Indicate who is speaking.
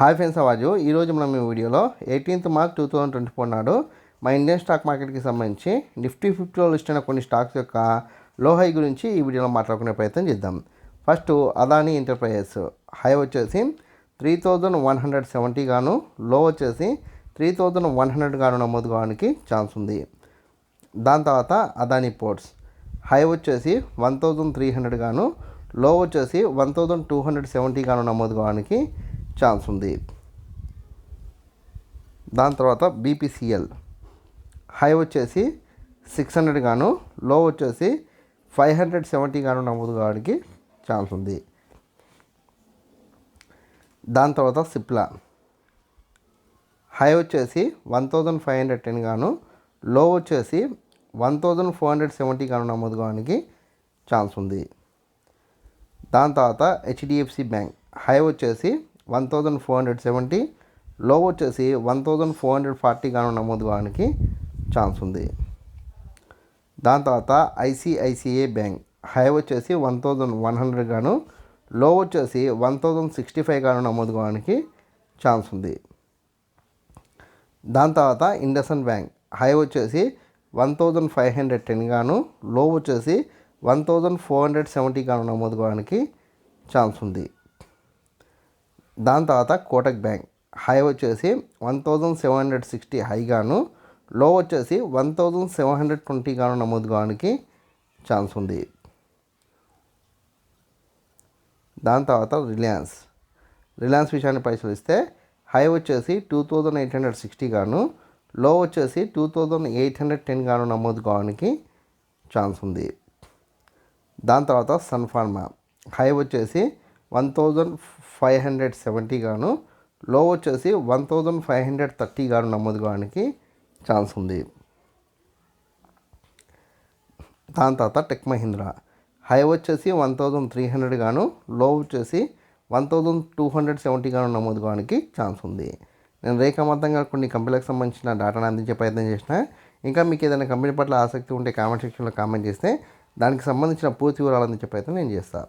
Speaker 1: Hi friends అవాజు ఈరోజు మనం ఈ వీడియోలో eighteenth March two thousand twenty four నాడు మా ఇండియన్ స్టాక్ మార్కెట్కి సంబంధించి నిఫ్టీ ఫిఫ్టీలో లిస్ట్ అయిన కొన్ని స్టాక్స్ యొక్క లో హై గురించి ఈ వీడియోలో మాట్లాడుకునే ప్రయత్నం చేద్దాం. ఫస్ట్ అదానీ ఎంటర్ప్రైజెస్ హై వచ్చేసి three thousand one hundred seventy గాను లో వచ్చేసి త్రీ థౌజండ్ వన్ హండ్రెడ్ గాను నమోదు కావడానికి ఛాన్స్ ఉంది. దాని తర్వాత అదానీ పోర్ట్స్ హై వచ్చేసి వన్ థౌజండ్ త్రీ హండ్రెడ్ గాను లో వచ్చేసి one thousand two hundred seventy గాను నమోదు కావడానికి ఛాన్స్ ఉంది దాని తర్వాత బీపీసీఎల్. హై వచ్చేసి సిక్స్ హండ్రెడ్ గాను లో వచ్చేసి ఫైవ్ హండ్రెడ్ సెవెంటీ గాను నమోదు కావడానికి ఛాన్స్ ఉంది దాని తర్వాత సిప్లా. హై వచ్చేసి one thousand five hundred ten గాను లో వచ్చేసి one thousand four hundred seventy గాను నమోదు కావడానికి ఛాన్స్ ఉంది దాని తర్వాత హెచ్డిఎఫ్సి బ్యాంక్. హై వచ్చేసి one thousand four hundred seventy లో వచ్చేసి one thousand four hundred forty గాను నమోదు కావడానికి ఛాన్స్ ఉంది. దాని తర్వాత ఐసిఐసిఐ బ్యాంక్ హై వచ్చేసి వన్ థౌజండ్ వన్ హండ్రెడ్ గాను లో వచ్చేసి వన్ థౌజండ్ సిక్స్టీ ఫైవ్ గాను నమోదు కావడానికి ఛాన్స్ ఉంది. దాని తర్వాత ఇండసన్ బ్యాంక్ హై వచ్చేసి one thousand five hundred ten గాను లో వచ్చేసి one thousand four hundred seventy గాను నమోదు కావడానికి ఛాన్స్ ఉంది. దాని తర్వాత కోటక్ బ్యాంక్. హై వచ్చేసి one thousand seven hundred sixty హైగాను లో వచ్చేసి one thousand seven hundred twenty గాను నమోదు కావడానికి ఛాన్స్ ఉంది. దాని తర్వాత రిలయన్స్. రిలయన్స్ విషయాన్ని పరిశీలిస్తే హై వచ్చేసి two thousand eight hundred sixty గాను లో వచ్చేసి two thousand eight hundred ten గాను నమోదు కావడానికి ఛాన్స్ ఉంది. దాని తర్వాత సన్ ఫార్మా. హై వచ్చేసి one thousand five hundred seventy గాను లో వచ్చేసి one thousand five hundred thirty గాను నమోదు కావడానికి ఛాన్స్ ఉంది. దాని తర్వాత టెక్ మహీంద్రా. హై వచ్చేసి వన్ థౌజండ్ త్రీ హండ్రెడ్ గాను లో వచ్చేసి one thousand two hundred seventy గాను నమోదు కావడానికి ఛాన్స్ ఉంది. నేను రేఖామంతంగా కొన్ని కంపెనీలకు సంబంధించిన డేటాను అందించే ప్రయత్నం చేసిన ఇంకా మీకు ఏదైనా కంపెనీ పట్ల ఆసక్తి ఉంటే కామెంట్ సెక్షన్లో కామెంట్ చేస్తే దానికి సంబంధించిన పూర్తి వివరాలు అందించే ప్రయత్నం నేను చేస్తాను